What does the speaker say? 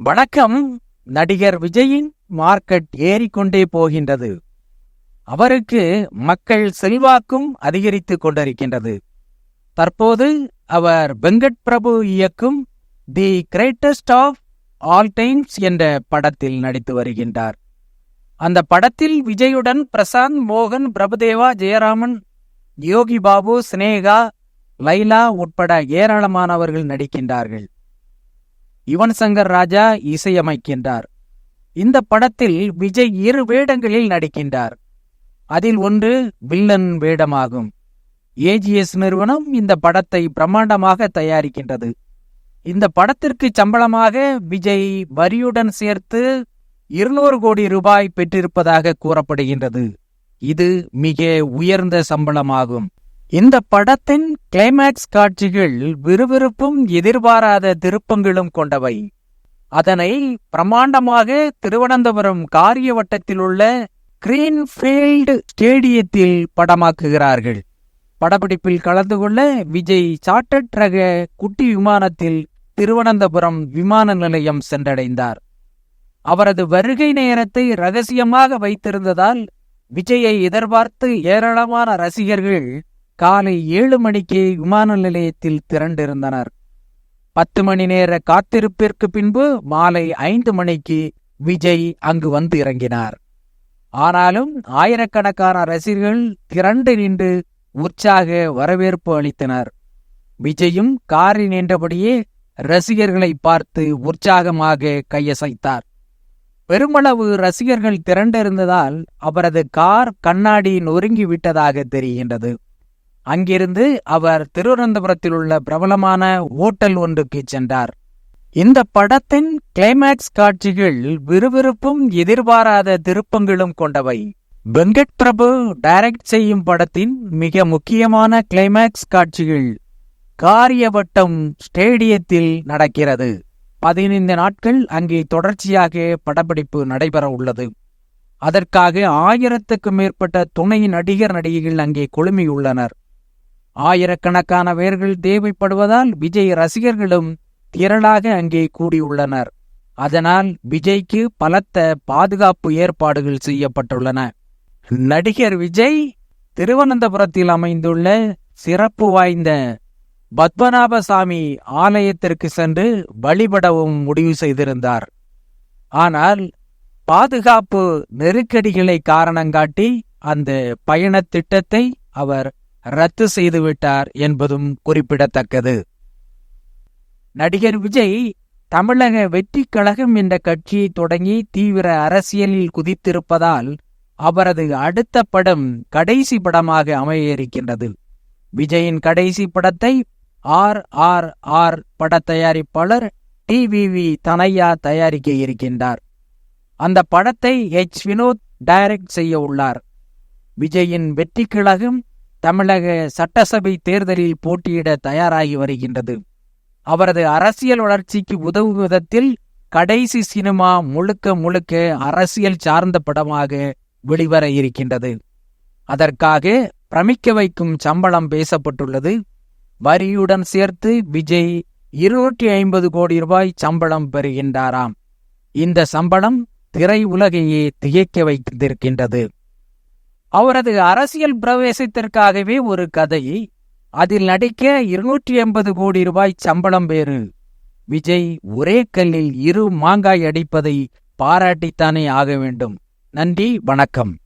வணக்கம். நடிகர் விஜயின் மார்க்கெட் ஏறிக்கொண்டே போகின்றது. அவருக்கு மக்கள் செல்வாக்கும் அதிகரித்துக் கொண்டிருக்கின்றது. தற்போது அவர் வெங்கட் பிரபு இயக்கும் the greatest of all times என்ற படத்தில் நடித்து வருகின்றார். அந்த படத்தில் விஜயுடன் பிரசாந்த் மோகன் பிரபுதேவா ஜெயராமன் யோகி பாபு சினேகா லைலா உட்பட ஏராளமானவர்கள் நடிக்கின்றார்கள். யுவன் சங்கர் ராஜா இசையமைக்கின்றார். இந்த படத்தில் விஜய் இரு வேடங்களில் நடிக்கின்றார். அதில் ஒன்று வில்லன் வேடமாகும். ஏஜிஎஸ் நிறுவனம் இந்த படத்தை பிரம்மாண்டமாக தயாரிக்கின்றது. இந்த படத்திற்கு சம்பளமாக விஜய் வரியுடன் சேர்த்து இருநூறு கோடி ரூபாய் பெற்றிருப்பதாக கூறப்படுகின்றது. இது மிக உயர்ந்த சம்பளமாகும். இந்த படத்தின் கிளைமேக்ஸ் காட்சிகள் விறுவிறுப்பும் எதிர்பாராத திருப்பங்களும் கொண்டவை. அதனை பிரமாண்டமாக திருவனந்தபுரம் காரியவட்டத்தில் உள்ள கிரீன்ஃபீல்டு ஸ்டேடியத்தில் படமாக்குகிறார்கள். படப்பிடிப்பில் கலந்து கொள்ள விஜய் சார்ட்டட் ரக குட்டி விமானத்தில் திருவனந்தபுரம் விமான நிலையம் சென்றடைந்தார். அவரது வருகை நேரத்தை ரகசியமாக வைத்திருந்ததால் விஜயை எதிர்பார்த்து ஏராளமான ரசிகர்கள் காலை ஏழு மணிக்கு விமான நிலையத்தில் திரண்டிருந்தனர். பத்து மணி நேர காத்திருப்பிற்கு பின்பு மாலை ஐந்து மணிக்கு விஜய் அங்கு வந்து இறங்கினார். ஆனாலும் ஆயிரக்கணக்கான ரசிகர்கள் திரண்டு நின்று உற்சாக வரவேற்பு அளித்தனர். விஜயும் காரில் நின்றபடியே ரசிகர்களை பார்த்து உற்சாகமாக கையசைத்தார். பெருமளவு ரசிகர்கள் திரண்டிருந்ததால் அவரது கார் கண்ணாடி நொறுங்கி விட்டதாக தெரிகின்றது. அங்கிருந்து அவர் திருவனந்தபுரத்தில் உள்ள பிரபலமான ஓட்டல் ஒன்றுக்கு சென்றார். இந்த படத்தின் கிளைமேக்ஸ் காட்சிகள் விறுவிறுப்பும் எதிர்பாராத திருப்பங்களும் கொண்டவை. வெங்கட் பிரபு டைரக்ட் செய்யும் படத்தின் மிக முக்கியமான கிளைமேக்ஸ் காட்சிகள் காரியவட்டம் ஸ்டேடியத்தில் நடக்கிறது. பதினைந்து நாட்கள் அங்கே தொடர்ச்சியாக படப்பிடிப்பு நடைபெற உள்ளது. அதற்காக ஆயிரத்துக்கும் மேற்பட்ட துணை நடிகர் நடிகைகள் அங்கே குழுமியுள்ளனர். ஆயிரக்கணக்கான பேர்கள் தேவைப்படுவதால் விஜய் ரசிகர்களும் திரளாக அங்கே கூடியுள்ளனர். அதனால் விஜய்க்கு பலத்த பாதுகாப்பு ஏற்பாடுகள் செய்யப்பட்டுள்ளன. நடிகர் விஜய் திருவனந்தபுரத்தில் அமைந்துள்ள சிறப்பு வாய்ந்த பத்மநாபசாமி ஆலயத்திற்கு சென்று வழிபடவும் முடிவு செய்திருந்தார். ஆனால் பாதுகாப்பு நெருக்கடிகளை காரணங்காட்டி அந்த பயணத் திட்டத்தை அவர் ரத்து செய்துவிட்டார் என்பதும் குறிப்பிடத்தக்கது. நடிகர் விஜய் தமிழக வெற்றி கழகம் என்ற கட்சியை தொடங்கி தீவிர அரசியலில் குதித்திருப்பதால் அவரது அடுத்த படம் கடைசி படமாக அமைய இருக்கின்றது விஜயின் கடைசி படத்தை ஆர் ஆர் ஆர் பட தயாரிப்பாளர் டிவிவி தனையா தயாரிக்க இருக்கின்றார். அந்த படத்தை எச் வினோத் டைரக்ட் செய்ய உள்ளார். விஜயின் வெற்றி கழகம் தமிழக சட்டசபை தேர்தலில் போட்டியிட தயாராகி வருகின்றது. அவரது அரசியல் வளர்ச்சிக்கு உதவும் விதத்தில் கடைசி சினிமா முழுக்க முழுக்க அரசியல் சார்ந்த படமாக வெளிவர இருக்கின்றது. அதற்காக பிரமிக்க வைக்கும் சம்பளம் பேசப்பட்டுள்ளது. வரியுடன் சேர்த்து விஜய் இருநூற்றி ஐம்பது கோடி ரூபாய் சம்பளம் பெறுகின்றாராம். இந்த சம்பளம் திரை உலகையே திகைக்க வைத்திருக்கின்றது. அவரது அரசியல் பிரவேசத்திற்காகவே ஒரு கதை. அதில் நடிக்க இருநூற்றி எண்பது கோடி ரூபாய் சம்பளம் பேரு விஜய் ஒரே கல்லில் இரு மாங்காய் அடிப்பதை பாராட்டித்தானே ஆக வேண்டும். நன்றி வணக்கம்.